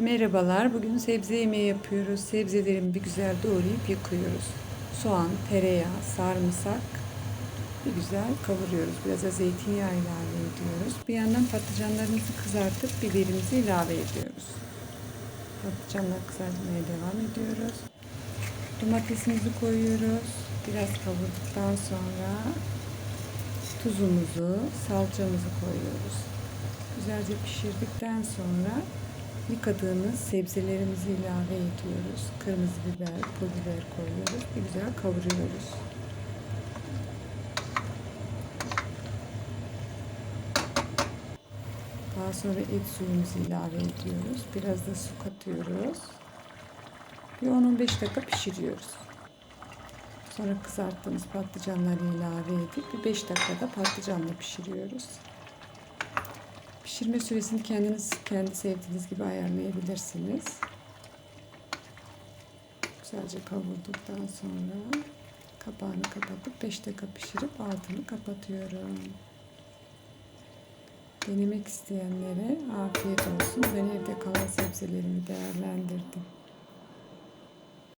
Merhabalar. Bugün sebze yemeği yapıyoruz. Sebzelerimi bir güzel doğrayıp yıkıyoruz. Soğan, tereyağı, sarımsak bir güzel kavuruyoruz. Biraz da zeytinyağı ilave ediyoruz. Bir yandan patlıcanlarımızı kızartıp biberimizi ilave ediyoruz. Patlıcanlar kızartmaya devam ediyoruz. Domatesimizi koyuyoruz. Biraz kavurduktan sonra tuzumuzu, salçamızı koyuyoruz. Güzelce pişirdikten sonra yıkadığımız sebzelerimizi ilave ediyoruz. Kırmızı biber, pul biber koyuyoruz. Bir güzel kavuruyoruz. Daha sonra et suyumuzu ilave ediyoruz. Biraz da su katıyoruz. Bir 10-15 dakika pişiriyoruz. Sonra kızarttığımız patlıcanları ilave edip bir 5 dakikada patlıcanla pişiriyoruz. Pişirme süresini kendiniz kendi sevdiğiniz gibi ayarlayabilirsiniz. Güzelce kavurduktan sonra kapağını kapatıp 5 dakika pişirip altını kapatıyorum. Denemek isteyenlere afiyet olsun. Ben evde kalan sebzelerimi değerlendirdim.